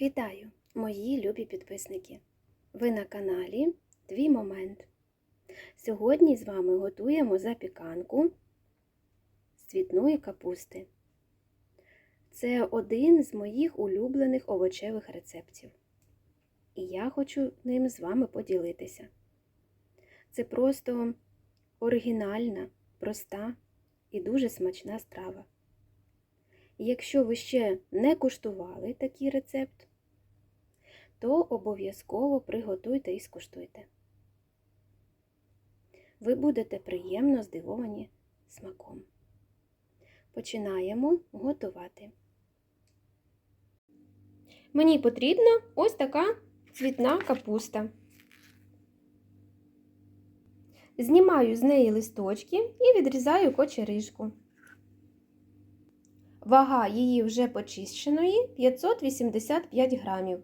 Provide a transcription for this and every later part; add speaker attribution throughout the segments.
Speaker 1: Вітаю, мої любі підписники! Ви на каналі Твій Момент. Сьогодні з вами готуємо запіканку з цвітної капусти. Це один з моїх улюблених овочевих рецептів. І я хочу ним з вами поділитися. Це просто оригінальна, проста і дуже смачна страва. Якщо ви ще не куштували такий рецепт, то обов'язково приготуйте і скуштуйте. Ви будете приємно здивовані смаком. Починаємо готувати. Мені потрібна ось така цвітна капуста. Знімаю з неї листочки і відрізаю кочеришку. Вага її вже почищеної 585 грамів.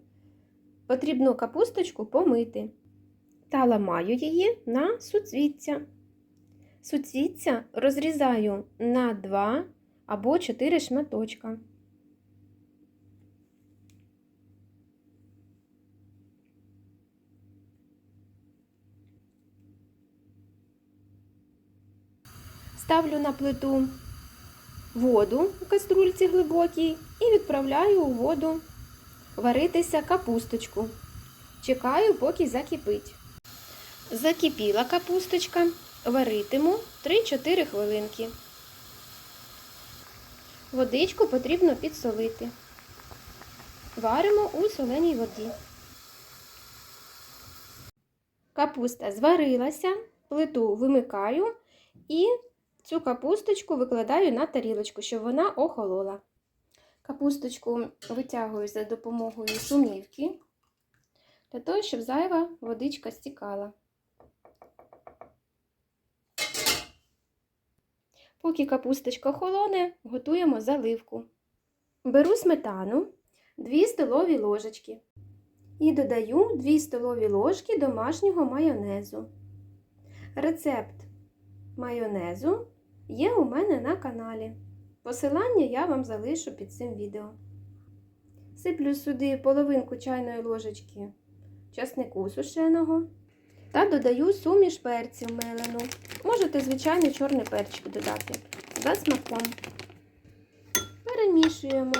Speaker 1: Потрібно капусточку помити та ламаю її на суцвіття. Суцвіття розрізаю на 2 або 4 шматочка. Ставлю на плиту воду у каструльці глибокій і відправляю у воду варитися капусточку. Чекаю, поки закипить. Закипіла капусточка, варитиму 3-4 хвилинки. Водичку потрібно підсолити. Варимо у соленій воді. Капуста зварилася, плиту вимикаю і Цю капусточку викладаю на тарілочку, щоб вона охолола. Капусточку витягую за допомогою сумівки, для того, щоб зайва водичка стікала. Поки капусточка холоне, готуємо заливку. Беру сметану 2 столові ложечки і додаю 2 столові ложки домашнього майонезу. Рецепт майонезу є у мене на каналі. Посилання я вам залишу під цим відео. Сиплю сюди половинку чайної ложечки часнику сушеного та додаю суміш перців мелену. Можете, звичайно, чорний перчик додати за смаком. Перемішуємо.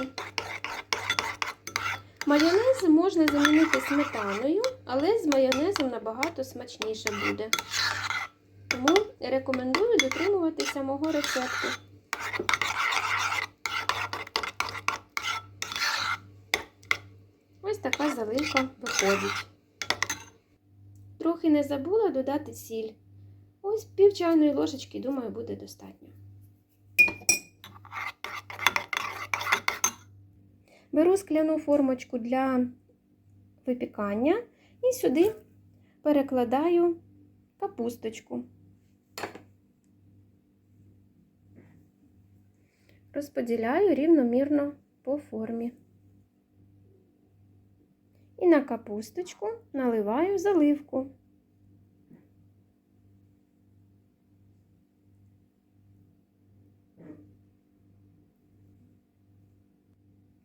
Speaker 1: Майонез можна замінити сметаною, але з майонезом набагато смачніше буде. Тому рекомендую дотримуватися мого рецепту. Ось така заливка виходить. Трохи не забула додати сіль. Ось пів чайної ложечки, думаю, буде достатньо. Беру скляну формочку для випікання і сюди перекладаю капусточку. Розподіляю рівномірно по формі. І на капусточку наливаю заливку.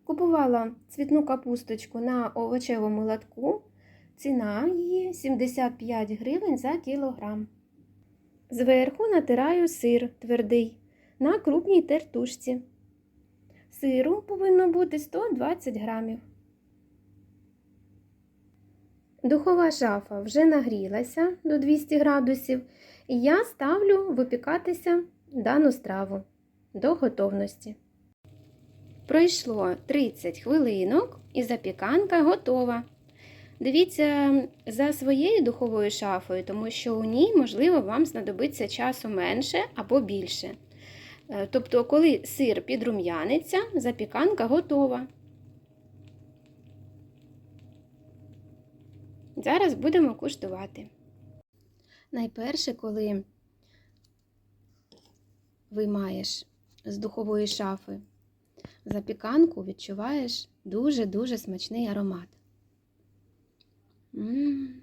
Speaker 1: Купувала цвітну капусточку на овочевому латку. Ціна її 75 гривень за кілограм. Зверху натираю сир твердий на крупній тертушці. Сиру повинно бути 120 грамів. Духова шафа вже нагрілася до 200 градусів, і я ставлю випікатися дану страву до готовності. Пройшло 30 хвилинок і запіканка готова. Дивіться за своєю духовою шафою, тому що у ній, можливо, вам знадобиться часу менше або більше. Е, тобто, коли сир підрум'яниться, запіканка готова. Зараз будемо куштувати. Найперше, коли виймаєш з духової шафи запіканку, відчуваєш дуже-дуже смачний аромат. Ммм,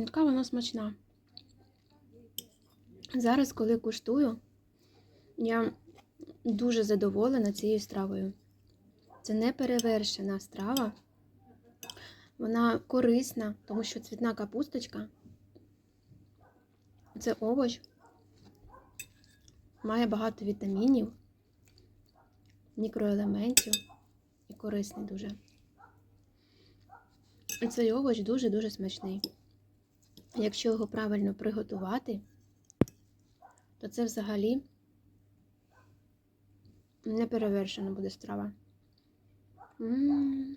Speaker 1: яка вона смачна. Зараз, коли куштую, я дуже задоволена цією стравою. Це не перевершена страва. Вона корисна, тому що цвітна капусточка це овоч, має багато вітамінів, мікроелементів і корисний дуже. Цей овоч дуже-дуже смачний. Якщо його правильно приготувати, то це взагалі не перевершена буде страва. М,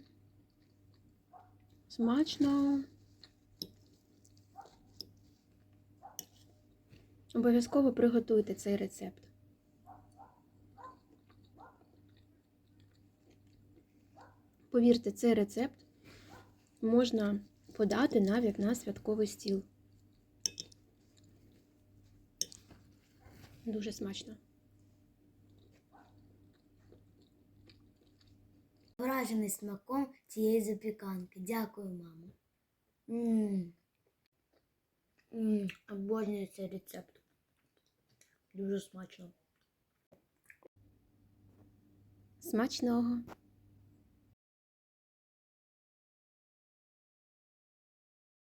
Speaker 1: Смачно. Обов'язково приготуйте цей рецепт. Повірте, цей рецепт можна подати навіть на святковий стіл. Дуже смачно.
Speaker 2: Вражений смаком цієї запіканки. Дякую, мамо. Ммм. Мм, обожнюю цей рецепт. Дуже смачно.
Speaker 1: Смачного!